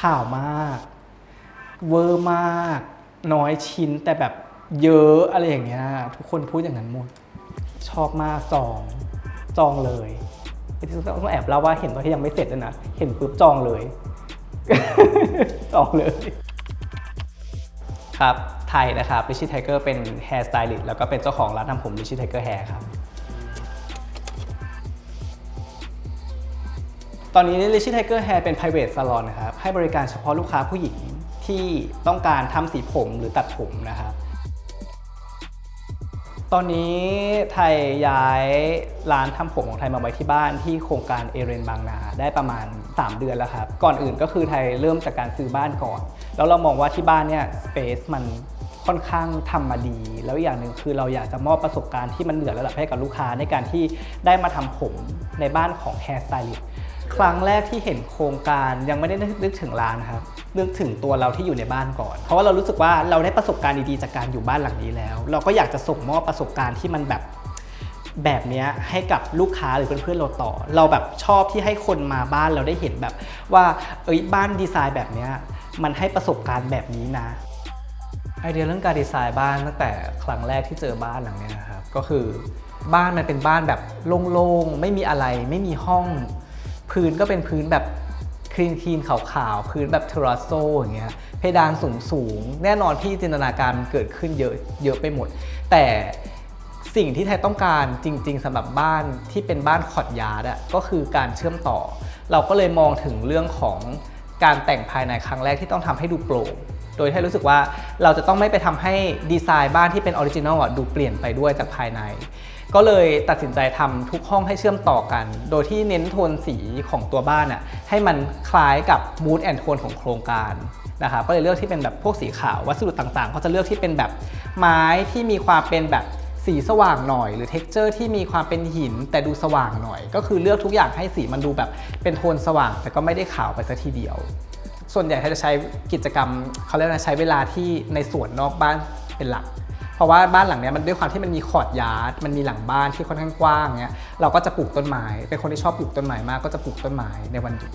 ข่าวมาก เวอร์มาก น้อยชิ้นแต่แบบเยอะอะไรอย่างเงี้ยทุกคนพูดอย่างนั้นหมด ชอบมากจองจองเลยต้องแอบเล่าว่าเห็นตอนที่ยังไม่เสร็จด้วยนะ เห็นปุ๊บจองเลย จองเลย ครับไทยนะครับ Richie Tiger เป็น Hair Stylist แล้วก็เป็นเจ้าของร้านทำผม Richie Tiger Hair ครับ อนนี้ Richie Tiger Hair เป็น private salon นะครับ ให้บริการเฉพาะลูกค้าผู้หญิงที่ต้องการทำสีผมหรือตัดผมนะครับ ตอนนี้ไทยย้ายร้านทำผมของไทยมาไว้ที่บ้านที่โครงการเอเรนบางนาได้ประมาณ 3 เดือนแล้วครับ ก่อนอื่นก็คือไทยเริ่มจากการซื้อบ้านก่อน แล้วเรามองว่าที่บ้านเนี่ยสเปซมันค่อนข้างทำมาดี แล้วอีกอย่างหนึ่งคือเราอยากจะมอบประสบการณ์ที่มันเหนือระดับให้กับลูกค้าในการที่ได้มาทำผมในบ้านของ Hair Stylist ครั้งแรกที่เห็นโครงการยังไม่ได้นึกถึงร้านครับนึกถึงตัวเราที่อยู่ในบ้านก่อน เพราะว่าเรารู้สึกว่าเราได้ประสบการณ์ดีๆจากการอยู่บ้านหลังนี้แล้ว เราก็อยากจะส่งมอบประสบการณ์ที่มันแบบแบบนี้ให้กับลูกค้าหรือเพื่อนๆเราต่อ เราแบบชอบที่ให้คนมาบ้านเราได้เห็นแบบว่าเอ้ยบ้านดีไซน์แบบนี้มันให้ประสบการณ์แบบนี้นะไอเดียเรื่องการดีไซน์บ้านตั้งแต่ครั้งแรกที่เจอบ้านหลังนี้นะครับก็คือบ้านมันเป็นบ้านแบบโล่งๆไม่มีอะไรไม่มีห้อง พื้นก็เป็นพื้นแบบคลีนคลีนขาวๆ พื้นแบบเทราโซอย่างเงี้ยเพดานสูงสูงๆแน่นอนพี่จินตนาการมันเกิดขึ้นเยอะเยอะไปหมด แต่สิ่งที่ไทยต้องการจริง ๆสำหรับบ้านที่เป็นบ้านคอดยาร์ดอะก็คือการเชื่อมต่อ เราก็เลยมองถึงเรื่องของการแต่งภายในครั้งแรกที่ต้องทำให้ดูโปร่ง โดยให้รู้สึกว่าเราจะต้องไม่ไปทำให้ดีไซน์บ้านที่เป็นออริจินอลอะดูเปลี่ยนไปด้วยจากภายใน ก็เลยตัดสินใจทำทุกห้องให้เชื่อมต่อกัน โดยที่เน้นโทนสีของตัวบ้านอะให้มันคล้ายกับมูดแอนโทนของโครงการนะครับก็เลยเลือกที่เป็นแบบพวกสีขาววัสดุต่างๆ ก็จะเลือกที่เป็นแบบไม้ที่มีความเป็นแบบสีสว่างหน่อย หรือเท็กเจอร์ที่มีความเป็นหินแต่ดูสว่างหน่อย ก็คือเลือกทุกอย่างให้สีมันดูแบบเป็นโทนสว่าง แต่ก็ไม่ได้ขาวไปซะทีเดียว ส่วนใหญ่เขาจะใช้กิจกรรมเขาเรียกว่าใช้เวลาที่ในสวนนอกบ้านเป็นหลัก เพราะว่าบ้านหลังเนี้ยมันด้วยความที่มันมีคอร์ดยาร์ดมันมีหลังบ้านที่ค่อนข้างกว้างเนี้ยเราก็จะปลูกต้นไม้เป็นคนที่ชอบปลูกต้นไม้มากก็จะปลูกต้นไม้ในวันหยุด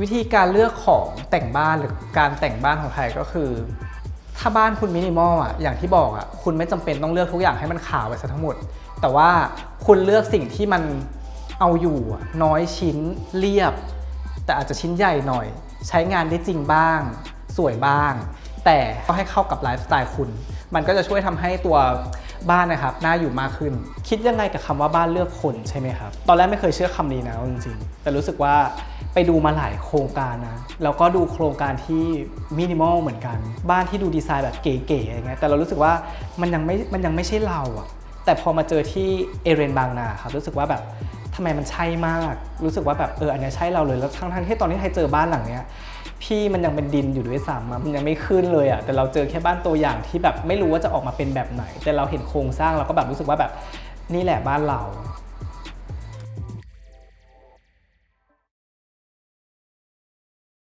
วิธีการเลือกของแต่งบ้านหรือการแต่งบ้านของไทยก็คือ ถ้าบ้านคุณมินิมอลอะอย่างที่บอกอะคุณไม่จำเป็นต้องเลือกทุกอย่างให้มันขาวไปซะทั้งหมด แต่ว่าคุณเลือกสิ่งที่มัน เอาอยู่น้อยชิ้นเรียบ แต่อาจจะชิ้นใหญ่หน่อย ใช้งานได้จริงบ้าง สวยบ้าง แต่ก็ให้เข้ากับไลฟ์สไตล์คุณ มันก็จะช่วยทำให้ตัวบ้านนะครับน่าอยู่มากขึ้น คิดยังไงกับคำว่าบ้านเลือกคนใช่ไหมครับ ตอนแรกไม่เคยเชื่อคำนี้นะจริงๆ แต่รู้สึกว่าไปดูมาหลายโครงการนะ แล้วก็ดูโครงการที่มินิมอลเหมือนกัน บ้านที่ดูดีไซน์แบบเก๋ๆอะไรเงี้ย แต่เรารู้สึกว่ามันยังไม่ มันยังไม่ใช่เราอะแต่พอมาเจอที่เอเรนบางนาครับ รู้สึกว่าแบบ ทำไมมันใช่มาก รู้สึกว่าแบบเอออันนี้ใช่เราเลยแล้วทั้งทั้งที่ตอนที่ไทยเจอบ้านหลังเนี้ยพี่มันยังเป็นดินอยู่ด้วยซ้ำมันยังไม่ขึ้นเลยอะแต่เราเจอแค่บ้านตัวอย่างที่แบบไม่รู้ว่าจะออกมาเป็นแบบไหน แต่เราเห็นโครงสร้างเราก็แบบรู้สึกว่าแบบนี่แหละบ้านเรา